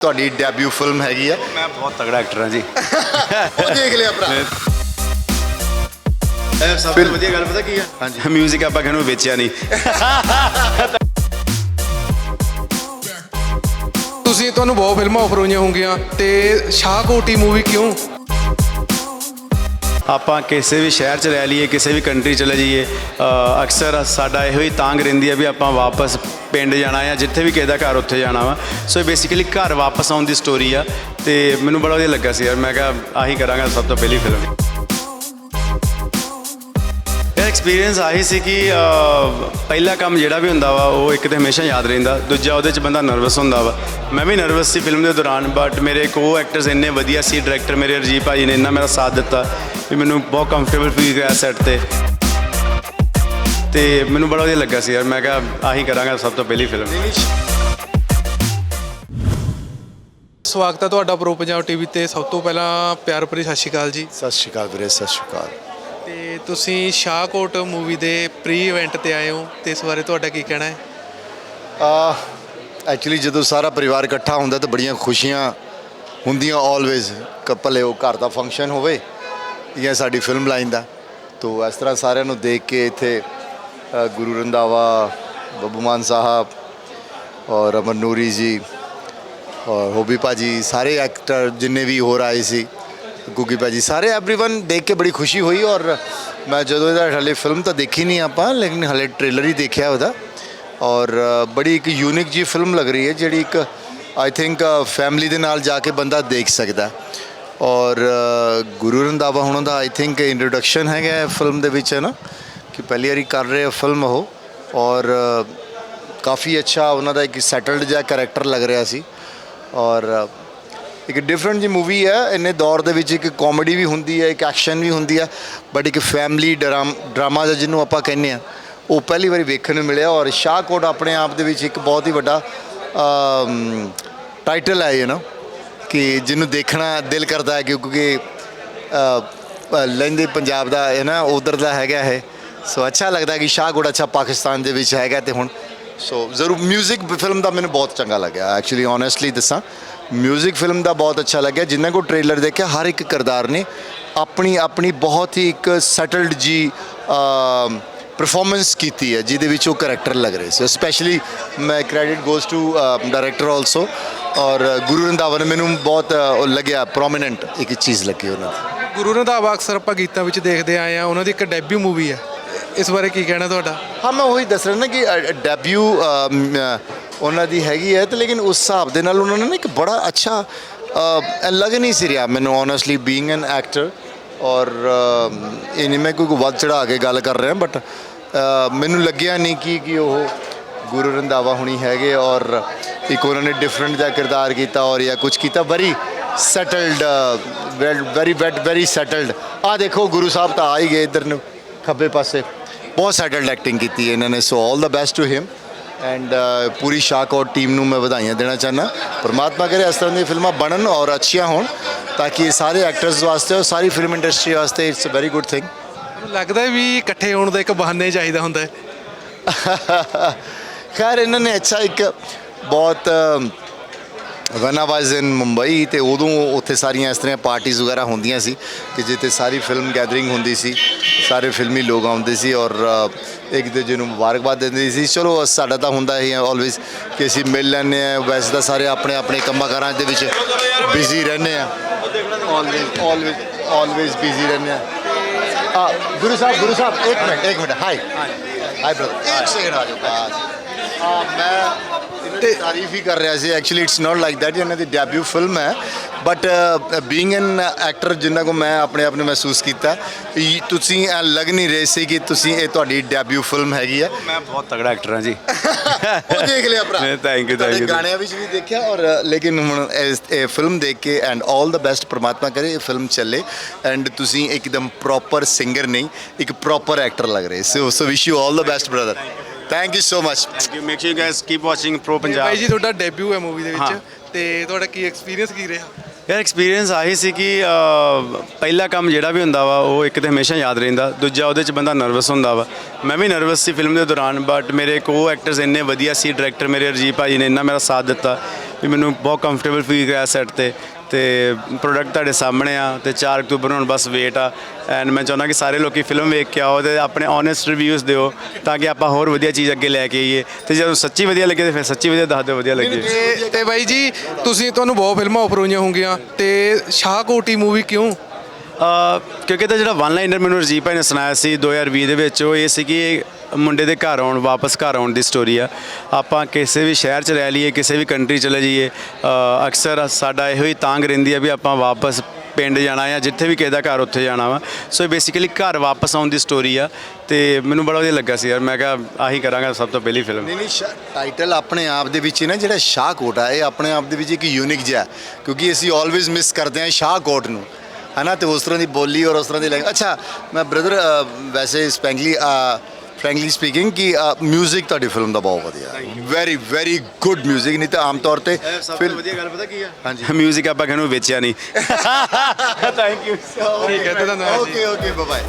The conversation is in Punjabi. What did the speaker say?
ਤੁਹਾਡੀ ਡੈਬਿਊ ਫਿਲਮ ਹੈਗੀ ਆ ਮੈਂ ਬਹੁਤ ਤਗੜਾ ਐਕਟਰ ਹਾਂ ਜੀ। ਉਹ ਦੇਖ ਲਿਆ ਭਰਾ। ਇਹ ਸਭ ਤੋਂ ਵਧੀਆ ਗੱਲ ਪਤਾ ਕੀ ਆ ਹਾਂਜੀ। ਮਿਊਜ਼ਿਕ ਆਪਾਂ ਕਿਹਨੂੰ ਵੇਚਿਆ ਨਹੀਂ। ਤੁਸੀਂ ਤੁਹਾਨੂੰ ਬਹੁਤ ਫਿਲਮਾਂ ਆਫਰ ਹੋਈਆਂ ਹੋਣਗੀਆਂ ਤੇ ਸ਼ਾਹਕੋਟੀ ਮੂਵੀ ਕਿਉਂ? ਆਪਾਂ ਕਿਸੇ ਵੀ ਸ਼ਹਿਰ ਚ ਰਹਿ ਲਈਏ ਕਿਸੇ ਵੀ ਕੰਟਰੀ ਚਲੇ ਜਾਈਏ ਅ, ਅਕਸਰ ਸਾਡਾ ਇਹੋ ਹੀ ਤਾਂਗ ਰਹਿੰਦੀ ਆ ਵੀ ਆਪਾਂ ਵਾਪਸ ਪਿੰਡ ਜਾਣਾ ਆ ਜਿੱਥੇ ਵੀ ਕਿਸੇ ਦਾ ਘਰ ਉੱਥੇ ਜਾਣਾ ਵਾ। ਸੋ ਬੇਸਿਕਲੀ ਘਰ ਵਾਪਸ ਆਉਣ ਦੀ ਸਟੋਰੀ ਆ ਤੇ ਮੈਨੂੰ ਬੜਾ ਵਧੀਆ ਲੱਗਾ ਸੀ ਯਾਰ ਮੈਂ ਕਿਹਾ ਆਹੀ ਕਰਾਂਗਾ ਸਭ ਤੋਂ ਪਹਿਲੀ ਫਿਲਮ ਐਕਸਪੀਰੀਅੰਸ ਆਹੀ ਸੀ ਕਿ ਪਹਿਲਾ ਕੰਮ ਜਿਹੜਾ ਵੀ ਹੁੰਦਾ ਵਾ ਉਹ ਇੱਕ ਤੇ ਹਮੇਸ਼ਾ ਯਾਦ ਰਹਿੰਦਾ ਦੂਜਾ ਉਹਦੇ 'ਚ ਬੰਦਾ ਨਰਵਸ ਹੁੰਦਾ ਵਾ। ਮੈਂ ਵੀ ਨਰਵਸ ਸੀ ਫਿਲਮ ਦੇ ਦੌਰਾਨ ਬਟ ਮੇਰੇ ਕੋ ਐਕਟਰਸ ਇੰਨੇ ਵਧੀਆ ਸੀ ਡਾਇਰੈਕਟਰ ਮੇਰੇ ਰਜੀਤ ਭਾਜੀ ਨੇ ਇੰਨਾ ਮੇਰਾ ਸਾਥ ਦਿੱਤਾ ਵੀ ਮੈਨੂੰ ਬਹੁਤ ਕੰਫਰਟੇਬਲ ਫੀਲ ਹੋਇਆ ਸੈੱਟ ਤੇ। ਤੇ ਮੈਨੂੰ ਬੜਾ ਵਧੀਆ ਲੱਗਾ ਸੀ ਯਾਰ ਮੈਂ ਕਿਹਾ ਆਹੀ ਕਰਾਂਗਾ ਸਭ ਤੋਂ ਪਹਿਲੀ ਫਿਲਮ ਸਵਾਗਤ ਹੈ ਤੁਹਾਡਾ ਪ੍ਰੋ ਪੰਜਾਬ ਟੀਵੀ ਤੇ। ਸਭ ਤੋਂ ਪਹਿਲਾਂ ਪਿਆਰ ਭਰੀ ਸਤਿ ਸ਼੍ਰੀ ਅਕਾਲ ਜੀ। ਸਤਿ ਸ਼੍ਰੀ ਅਕਾਲ ਵੀਰੇ ਸਤਿ ਸ਼੍ਰੀ ਅਕਾਲ। ਤੇ ਤੁਸੀਂ ਸ਼ਾਹਕੋਟ ਮੂਵੀ ਦੇ ਪ੍ਰੀ ਇਵੈਂਟ ਤੇ ਆਏ ਹੋ, ਤੇ ਇਸ ਬਾਰੇ ਤੁਹਾਡਾ ਕੀ ਕਹਿਣਾ ਹੈ? ਆ ਐਕਚੁਅਲੀ ਜਦੋਂ ਸਾਰਾ ਪਰਿਵਾਰ ਇਕੱਠਾ ਹੁੰਦਾ ਤਾਂ ਬੜੀਆਂ ਖੁਸ਼ੀਆਂ ਹੁੰਦੀਆਂ ਆਲਵੇਜ਼ ਕਪਲ ਉਹ ਘਰ ਦਾ ਫੰਕਸ਼ਨ ਹੋਵੇ ਜਾਂ ਸਾਡੀ ਫਿਲਮ ਲਾਈਨ ਦਾ। ਤੋ ਇਸ ਤਰ੍ਹਾਂ ਸਾਰਿਆਂ ਨੂੰ ਦੇਖ ਕੇ ਇੱਥੇ ਗੁਰੂ ਰੰਧਾਵਾ, ਬੱਬੂ ਮਾਨ ਸਾਹਿਬ ਔਰ ਅਮਨ ਨੂਰੀ ਜੀ ਔਰ ਹੋਬੀ ਭਾਜੀ, ਸਾਰੇ ਐਕਟਰ ਜਿੰਨੇ ਵੀ ਹੋਰ ਆਏ ਸੀ ਗੁੱਗੀ ਭਾਜੀ ਸਾਰੇ एवरीवन ਦੇਖ ਕੇ ਬੜੀ ਖੁਸ਼ੀ ਹੋਈ ਔਰ ਮੈਂ ਜਦੋਂ ਇਹਦਾ ਹਲੇ ਫਿਲਮ ਤਾਂ ਦੇਖੀ ਨਹੀਂ ਆਪਾਂ ਲੇਕਿਨ ਹਲੇ ਟ੍ਰੇਲਰ ਹੀ ਦੇਖਿਆ ਉਹਦਾ ਔਰ ਅ, ਬੜੀ ਇੱਕ ਯੂਨਿਕ ਜੀ ਫਿਲਮ ਲੱਗ ਰਹੀ ਹੈ ਜਿਹੜੀ ਇੱਕ ਆਈ ਥਿੰਕ ਫੈਮਿਲੀ ਦੇ ਨਾਲ ਜਾ ਕੇ ਬੰਦਾ ਦੇਖ ਸਕਦਾ ਔਰ ਅ, ਗੁਰੂ ਰੰਧਾਵਾ ਹੁਣਾਂ ਦਾ ਆਈ ਥਿੰਕ ਇੰਟਰੋਡਕਸ਼ਨ ਹੈਗਾ ਫਿਲਮ ਦੇ ਵਿੱਚ ਹੈ ਨਾ ਕਿ ਪਹਿਲੀ ਵਾਰੀ ਕਰ ਰਹੇ ਆ ਫਿਲਮ ਉਹ ਔਰ ਅ, ਕਾਫੀ ਅੱਛਾ ਉਹਨਾਂ ਦਾ ਇੱਕ ਸੈਟਲਡ ਜਿਹਾ ਕੈਰੈਕਟਰ ਲੱਗ ਰਿਹਾ ਸੀ ਔਰ ਅ, ਇੱਕ ਡਿਫਰੈਂਟ ਜੀ ਮੂਵੀ ਹੈ ਇੰਨੇ ਦੌਰ ਦੇ ਵਿੱਚ ਇੱਕ ਕਾਮੇਡੀ ਵੀ ਹੁੰਦੀ ਹੈ ਇੱਕ ਐਕਸ਼ਨ ਵੀ ਹੁੰਦੀ ਹੈ ਬਟ ਇੱਕ ਫੈਮਿਲੀ ਡਰਾਮਾ ਦਾ ਜਿਹਨੂੰ ਆਪਾਂ ਕਹਿੰਦੇ ਆ ਉਹ ਪਹਿਲੀ ਵਾਰੀ ਵੇਖਣ ਨੂੰ ਮਿਲਿਆ ਔਰ ਸ਼ਾਹਕੋਟ ਆਪਣੇ ਆਪ ਦੇ ਵਿੱਚ ਇੱਕ ਬਹੁਤ ਹੀ ਵੱਡਾ ਟਾਈਟਲ ਹੈ ਯੂ نو ਕਿ ਜਿਹਨੂੰ ਦੇਖਣਾ ਦਿਲ ਕਰਦਾ ਹੈ ਕਿਉਂਕਿ ਅ, ਅ, ਲਹਿੰਦੇ ਪੰਜਾਬ ਦਾ ਹੈ ਨਾ ਉਧਰ ਦਾ ਹੈਗਾ ਹੈ ਸੋ ਅੱਛਾ ਲੱਗਦਾ ਕਿ ਸ਼ਾਹਕੋਟ ਅੱਛਾ ਪਾਕਿਸਤਾਨ ਦੇ ਵਿੱਚ ਹੈਗਾ ਤੇ ਹੁਣ ਸੋ ਜ਼ਰੂਰ 뮤직 ਫਿਲਮ ਦਾ ਮੈਨੂੰ ਬਹੁਤ ਚੰਗਾ ਲੱਗਿਆ ਐਕਚੁਅਲੀ ਓਨੈਸਟਲੀ ਦੱਸਾਂ 뮤직 ਫਿਲਮ ਦਾ ਬਹੁਤ ਅੱਛਾ ਲੱਗਿਆ। ਜਿੰਨਾ ਕੋ ਟ੍ਰੇਲਰ ਦੇਖਿਆ ਹਰ ਇੱਕ ਕਿਰਦਾਰ ਨੇ ਆਪਣੀ ਆਪਣੀ ਬਹੁਤ ਹੀ ਇੱਕ ਸੈਟਲਡ ਜੀ ਪਰਫਾਰਮੈਂਸ ਕੀਤੀ ਹੈ ਜਿਹਦੇ ਵਿੱਚ ਉਹ ਕੈਰੈਕਟਰ ਲੱਗ ਰਹੇ ਸੀ। ਸਪੈਸ਼ਲੀ ਮੈਂ credit goes to director also ਔਰ ਗੁਰੂ ਰੰਧਾਵਾ ਨੇ ਮੈਨੂੰ ਬਹੁਤ ਲੱਗਿਆ ਪ੍ਰੋਮਿਨੈਂਟ ਇੱਕ ਚੀਜ਼ ਲੱਗੀ ਉਹਨਾਂ ਦੀ। ਗੁਰੂ ਰੰਧਾਵਾ ਅਕਸਰ ਆਪਾਂ ਗੀਤਾਂ ਵਿੱਚ ਦੇਖਦੇ ਆਏ ਆ ਉਹਨਾਂ ਦੀ ਇੱਕ ਡੈਬਿਊ ਮੂਵੀ ਹੈ। ਇਸ ਬਾਰੇ ਕੀ ਕਹਿਣਾ ਤੁਹਾਡਾ? ਹਾਂ ਮੈਂ ਉਹੀ ਦੱਸ ਰਿਹਾ ਨਾ ਕਿ ਡੈਬਿਊ ਉਹਨਾਂ ਦੀ ਹੈਗੀ ਹੈ ਤੇ ਲੇਕਿਨ ਉਸ ਹਿਸਾਬ ਦੇ ਨਾਲ ਉਹਨਾਂ ਨੇ ਨਾ ਇੱਕ ਬੜਾ ਅੱਛਾ ਅ, ਲੱਗ ਨਹੀਂ ਸੀ ਰਿਹਾ ਮੈਨੂੰ ਓਨੈਸਟਲੀ ਬੀਇੰਗ ਐਨ ਐਕਟਰ ਔਰ ਇਹ ਨਹੀਂ ਮੈਂ ਕੋਈ ਵੱਧ ਚੜਾ ਕੇ ਗੱਲ ਕਰ ਰਿਹਾ ਬਟ ਮੈਨੂੰ ਲੱਗਿਆ ਨਹੀਂ ਕਿ ਕਿ ਉਹ ਗੁਰੂ ਰੰਧਾਵਾ ਹੁਣੀ ਹੈਗੇ ਔਰ ਇੱਕ ਉਹਨਾਂ ਨੇ ਡਿਫਰੈਂਟ ਜਿਹਾ ਕਿਰਦਾਰ ਕੀਤਾ ਔਰ ਜਾਂ ਕੁਝ ਕੀਤਾ very settled very wet very settled ਆ ਦੇਖੋ ਗੁਰੂ ਸਾਹਿਬ ਤਾਂ ਆ ਹੀ ਗਏ ਇੱਧਰ ਨੂੰ ਖੱਬੇ ਪਾਸੇ। ਬਹੁਤ ਸੈਟਲਡ ਐਕਟਿੰਗ ਕੀਤੀ ਇਹਨਾਂ ਨੇ so all the best to him and Puri Shahkot team ਨੂੰ ਮੈਂ ਵਧਾਈਆਂ ਦੇਣਾ ਚਾਹੁੰਦਾ। ਪਰਮਾਤਮਾ ਕਰੇ ਇਸ ਤਰ੍ਹਾਂ ਦੀਆਂ ਫਿਲਮਾਂ ਬਣਨ ਔਰ ਅੱਛੀਆਂ ਹੋਣ ਤਾਂ ਕਿ ਸਾਰੇ ਐਕਟਰਸ ਵਾਸਤੇ ਔਰ ਸਾਰੀ ਫਿਲਮ ਇੰਡਸਟਰੀ ਵਾਸਤੇ it's a very good thing ਲੱਗਦਾ ਹੈ ਵੀ ਇਕੱਠੇ ਹੋਣ ਦਾ ਇੱਕ ਬਹਾਨਾ ਚਾਹੀਦਾ ਹੁੰਦਾ ਹੈ। ਖੈਰ ਇਹਨਾਂ ਨੇ ਅੱਛਾ ਇੱਕ ਬਹੁਤ ਵਨ ਆ ਵਾਸ ਇਨ ਮੁੰਬਈ ਤੇ ਉਦੋਂ ਉੱਥੇ ਸਾਰੀਆਂ ਇਸ ਤਰ੍ਹਾਂ ਪਾਰਟੀਆਂ ਵਗੈਰਾ ਹੁੰਦੀਆਂ ਸੀ ਕਿ ਜਿੱਥੇ ਸਾਰੀ ਫਿਲਮ ਗੈਦਰਿੰਗ ਹੁੰਦੀ ਸੀ ਸਾਰੇ ਫਿਲਮੀ ਲੋਕ ਆਉਂਦੇ ਸੀ ਔਰ ਇੱਕ ਦੂਜੇ ਨੂੰ ਮੁਬਾਰਕਬਾਦ ਦਿੰਦੇ ਸੀ। ਚਲੋ ਸਾਡਾ ਤਾਂ ਹੁੰਦਾ ਹੀ ਆਲਵੇਜ਼ ਕਿ ਅਸੀਂ ਮਿਲ ਲੈਂਦੇ ਆ ਵੈਸੇ ਤਾਂ ਸਾਰੇ ਆਪਣੇ ਆਪਣੇ ਕੰਮਾਂ ਕਾਰਾਂ ਦੇ ਵਿੱਚ ਬਿਜ਼ੀ ਰਹਿੰਦੇ ਆ ਆਲਵੇਜ਼ ਬਿਜ਼ੀ ਰਹਿੰਦੇ ਆ ਗੁਰੂ ਸਾਹਿਬ ਗੁਰੂ ਸਾਹਿਬ ਇੱਕ ਮਿੰਟ ਇੱਕ ਮਿੰਟ ਹਾਈ ਹਾਈ ਬ੍ਰਦਰ ਇੱਕ ਸੈਕਿੰਡ ਆ ਜਾਓ। ਮੈਂ ਦੀ ਤਾਰੀਫ ਹੀ ਕਰ ਰਿਹਾ ਸੀ। Actually it's not like that ਇਹਨਾਂ ਦੀ ਡੈਬਿਊ ਫਿਲਮ ਹੈ। ਬਟ ਬੀਇੰਗ ਐਨ ਐਕਟਰ ਜਿੰਨਾ ਕੋ ਮੈਂ ਆਪਣੇ ਆਪ ਨੂੰ ਮਹਿਸੂਸ ਕੀਤਾ ਤੁਸੀਂ ਲੱਗ ਨਹੀਂ ਰਹੇ ਸੀ ਕਿ ਤੁਸੀਂ ਇਹ ਤੁਹਾਡੀ ਡੈਬਿਊ ਫਿਲਮ ਹੈਗੀ ਹੈ। ਮੈਂ ਬਹੁਤ ਤਗੜਾ ਐਕਟਰ ਹਾਂ ਜੀ। ਉਹ ਦੇਖ ਲਿਆ ਭਰਾ। you, ਤੁਹਾਡੇ thank you. ਗਾਣਿਆਂ ਵਿੱਚ ਵੀ ਦੇਖਿਆ ਔਰ ਲੇਕਿਨ ਹੁਣ ਇਹ ਫਿਲਮ ਦੇਖ ਕੇ ਐਂਡ 올 ਦਾ ਬੈਸਟ ਪ੍ਰਮਾਤਮਾ ਕਰੇ ਇਹ ਫਿਲਮ ਚੱਲੇ। ਐਂਡ ਤੁਸੀਂ ਇੱਕਦਮ ਪ੍ਰੋਪਰ ਸਿੰਗਰ ਨਹੀਂ ਇੱਕ ਪ੍ਰੋਪਰ ਐਕਟਰ ਲੱਗ ਰਹੇ। So so wish you 올 the best brother thank you so much thank you make sure you guys keep watching pro by Punjab ji ਤੁਹਾਡਾ ਡੈਬਿਊ ਹੈ ਮੂਵੀ ਦੇ ਹਾਂ। ਵਿੱਚ ਤੇ ਤੁਹਾਡਾ ਕੀ ਐਕਸਪੀਰੀਅੰਸ ਕੀ ਰਿਹਾ? ਯਾਰ ਐਕਸਪੀਰੀਅੰਸ ਆਹੀ ਸੀ ਕਿ ਪਹਿਲਾ ਕੰਮ ਜਿਹੜਾ ਵੀ ਹੁੰਦਾ ਵਾ ਉਹ ਇੱਕ ਤੇ ਹਮੇਸ਼ਾ ਯਾਦ ਰਹਿੰਦਾ ਦੂਜਾ ਉਹਦੇ 'ਚ ਬੰਦਾ ਨਰਵਸ ਹੁੰਦਾ ਵਾ। ਮੈਂ ਵੀ ਨਰਵਸ ਸੀ ਫਿਲਮ ਦੇ ਦੌਰਾਨ ਬਟ ਮੇਰੇ ਕੋ ਐਕਟਰਸ ਇੰਨੇ ਵਧੀਆ ਸੀ ਡਾਇਰੈਕਟਰ ਮੇਰੇ ਰਜੀਤ ਭਾਜੀ ਨੇ ਇੰਨਾ ਮੇਰਾ ਸਾਥ ਦਿੱਤਾ ਵੀ ਮੈਨੂੰ ਬਹੁਤ ਕੰਫਰਟੇਬਲ ਫੀਲ ਕਰਿਆ ਸੈੱਟ ਤੇ। ਤੇ ਪ੍ਰੋਡਕਟ ਤੁਹਾਡੇ ਸਾਹਮਣੇ ਆ ਤੇ 4 ਅਕਤੂਬਰ ਨੂੰ ਹੁਣ ਬਸ ਵੇਟ ਆ। ਐਂਡ ਮੈਂ ਚਾਹੁੰਦਾ ਕਿ ਸਾਰੇ ਲੋਕੀ ਫਿਲਮ ਵੇਖ ਕੇ ਆਓ ਤੇ ਆਪਣੇ ਓਨੈਸਟ ਰਿਵਿਊਜ਼ ਦਿਓ ਤਾਂ ਕਿ ਆਪਾਂ ਹੋਰ ਵਧੀਆ ਚੀਜ਼ ਅੱਗੇ ਲੈ ਕੇ ਆਈਏ। ਤੇ ਜਦੋਂ ਸੱਚੀ ਵਧੀਆ ਲੱਗੇ ਤੇ ਫਿਰ ਸੱਚੀ ਵਧੀਆ ਦੱਸ ਦਿਓ ਵਧੀਆ ਲੱਗੇ। ਤੇ ਤੇ ਬਾਈ ਜੀ ਤੁਸੀਂ ਤੁਹਾਨੂੰ ਬਹੁਤ ਫਿਲਮਾਂ ਆਫਰ ਹੋਈਆਂ ਹੋਣਗੀਆਂ। ਤੇ ਸ਼ਾਹਕੋਟੀ ਮੂਵੀ ਕਿਉਂ? ਕਿਉਂਕਿ ਤਾਂ ਜਿਹੜਾ ਵਨ ਲਾਈਨਰ ਮੈਨੂੰ ਰਜੀਤ ਭਾਈ ਨੇ ਸੁਣਾਇਆ ਸੀ 2020 ਦੇ ਵਿੱਚ ਉਹ ਇਹ ਸੀ ਕਿ ਮੁੰਡੇ ਦੇ ਘਰ ਆਉਣ ਵਾਪਸ ਘਰ ਆਉਣ ਦੀ ਸਟੋਰੀ ਆ। ਆਪਾਂ ਕਿਸੇ ਵੀ ਸ਼ਹਿਰ 'ਚ ਰਹਿ ਲਈਏ ਕਿਸੇ ਵੀ ਕੰਟਰੀ ਚਲੇ ਜਾਈਏ ਅ, ਅਕਸਰ ਸਾਡਾ ਇਹੋ ਹੀ ਤਾਂਗ ਰਹਿੰਦੀ ਆ ਵੀ ਆਪਾਂ ਵਾਪਸ ਪਿੰਡ ਜਾਣਾ ਜਾਂ ਜਿੱਥੇ ਵੀ ਕਿਸੇ ਦਾ ਘਰ ਉੱਥੇ ਜਾਣਾ ਵਾ। ਸੋ ਬੇਸਿਕਲੀ ਘਰ ਵਾਪਸ ਆਉਣ ਦੀ ਸਟੋਰੀ ਆ ਤੇ ਮੈਨੂੰ ਬੜਾ ਵਧੀਆ ਲੱਗਾ ਸੀ ਯਾਰ। ਮੈਂ ਕਿਹਾ ਆਹੀ ਕਰਾਂਗਾ ਸਭ ਤੋਂ ਪਹਿਲੀ ਫਿਲਮ ਨਹੀਂ ਨਹੀਂ ਟਾਈਟਲ ਆਪਣੇ ਆਪ ਦੇ ਵਿੱਚ ਹੀ ਨਾ ਜਿਹੜਾ ਸ਼ਾਹਕੋਟ ਆ ਇਹ ਆਪਣੇ ਆਪ ਦੇ ਵਿੱਚ ਇੱਕ ਯੂਨਿਕ ਜਿਹਾ। ਕਿਉਂਕਿ ਅਸੀਂ ਆਲਵੇਜ਼ ਮਿਸ ਕਰਦੇ ਹਾਂ ਸ਼ਾਹਕੋਟ ਨੂੰ। ਹਨਾ ਤੇ ਉਸ ਤਰ੍ਹਾਂ ਦੀ ਬੋਲੀ ਔਰ ਉਸ ਤਰ੍ਹਾਂ ਦੀ ਲੈਂਗ ਅੱਛਾ ਮੈਂ ਬ੍ਰਦਰ ਵੈਸੇ ਸਪੈਂਗਲੀ ਫ੍ਰੈਂਕਲੀ ਸਪੀਕਿੰਗ ਕਿ 뮤직 ਤੁਹਾਡੀ ਫਿਲਮ ਦਾ ਬਹੁਤ ਵਧੀਆ ਵੈਰੀ ਵੈਰੀ ਗੁੱਡ 뮤직 ਨਹੀਂ ਤਾਂ ਆਮ ਤੌਰ ਤੇ ਫਿਲਮ ਵਧੀਆ ਗੱਲ ਪਤਾ ਕੀ ਆ ਹਾਂਜੀ। ਮਿਊਜ਼ਿਕ ਆਪਾਂ ਕਿਹਨੂੰ ਵੇਚਿਆ ਨਹੀਂ ਥੈਂਕ ਯੂ ਠੀਕ ਹੈ ਤੇ ਧੰਨਵਾਦ ਜੀ ਓਕੇ ਓਕੇ ਬਾਏ